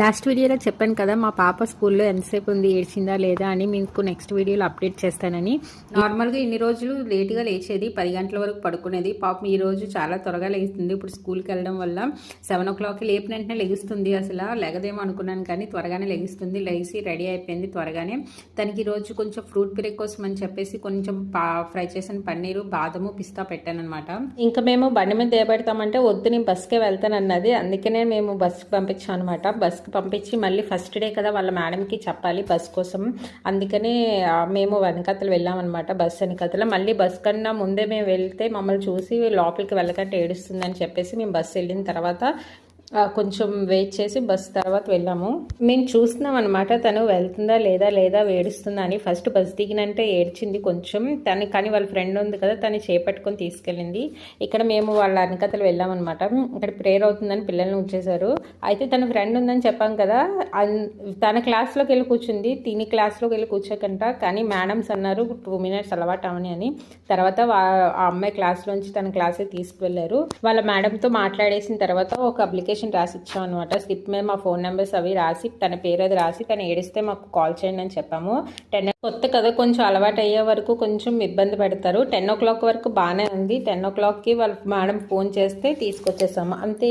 Last వీడియోలో చెప్పాను కదా మా పాప స్కూల్లో ఎంతసేపు ఉంది ఏడ్చిందా లేదా అని మీకు నెక్స్ట్ వీడియోలో అప్డేట్ చేస్తానని. నార్మల్గా ఇన్ని రోజులు లేట్గా లేచేది పది గంటల వరకు పడుకునేది. పాపం ఈ రోజు చాలా త్వరగా లేస్తుంది. ఇప్పుడు స్కూల్కి వెళ్ళడం వల్ల సెవెన్ ఓ క్లాక్కి లేపిన వెంటనే లెగుస్తుంది అసలు. లెగదేమో అనుకున్నాను కానీ త్వరగానే లెగుస్తుంది. లేచి రెడీ అయిపోయింది త్వరగానే. తనకి ఈరోజు కొంచెం ఫ్రూట్ బ్రేక్ కోసం అని చెప్పేసి కొంచెం పా ఫ్రై చేసిన పన్నీరు బాదము పిస్తా పెట్టాను అనమాట ఇంకా మేము బండి మీద దేబెడతామంటే వద్దు నేను బస్కే వెళ్తానన్నది. అందుకనే మేము బస్కి పంపించాం అనమాట బస్కి పంపించి మళ్ళీ ఫస్ట్ డే కదా వాళ్ళ మేడంకి చెప్పాలి బస్ కోసం. అందుకనే మేము వెనకతలు వెళ్ళామన్నమాట బస్ వెనకతలు. మళ్ళీ బస్ కన్నా ముందే మేము వెళ్తే మమ్మల్ని చూసి లోపలికి వెళ్ళకంటే ఏడుస్తుందని చెప్పేసి మేము బస్సు వెళ్ళిన తర్వాత కొంచెం వెయిట్ చేసి బస్ తర్వాత వెళ్ళాము. మేము చూస్తున్నాం అనమాట తను వెళ్తుందా లేదా లేదా వేడుస్తుందా అని. ఫస్ట్ బస్ దిగినంటే ఏడ్చింది కొంచెం. తను కానీ వాళ్ళ ఫ్రెండ్ ఉంది కదా తను చేపట్టుకొని తీసుకెళ్ళింది. ఇక్కడ మేము వాళ్ళ అనికతలు వెళ్ళామన్నమాట ఇక్కడ ప్రేయర్ అవుతుందని పిల్లల్ని ఉంచేశారు. అయితే తన ఫ్రెండ్ ఉందని చెప్పాం కదా అన్- తన క్లాస్లోకి వెళ్ళి కూర్చుంది. తిని క్లాస్లోకి వెళ్ళి కూర్చోకంట కానీ మేడమ్స్ అన్నారు టూ మినిట్స్ అలవాటు అవని అని. తర్వాత ఆ అమ్మాయి క్లాస్లోంచి తన క్లాసే తీసుకువెళ్ళారు. వాళ్ళ మేడంతో మాట్లాడేసిన తర్వాత ఒక అప్లికేషన్ రాసి ఇచ్చాం అనమాట స్లిప్ మీద మా ఫోన్ నెంబర్స్ అవి రాసి తన పేరు అది రాసి తను ఏడిస్తే మాకు కాల్ చేయండి అని చెప్పాము. టెన్ కొత్త కదా కొంచెం అలవాటు అయ్యే వరకు కొంచెం ఇబ్బంది పెడతారు. టెన్ ఓ క్లాక్ వరకు బాగానే ఉంది. టెన్ ఓ క్లాక్కి వాళ్ళ మేడం ఫోన్ చేస్తే తీసుకొచ్చేసాము అంతే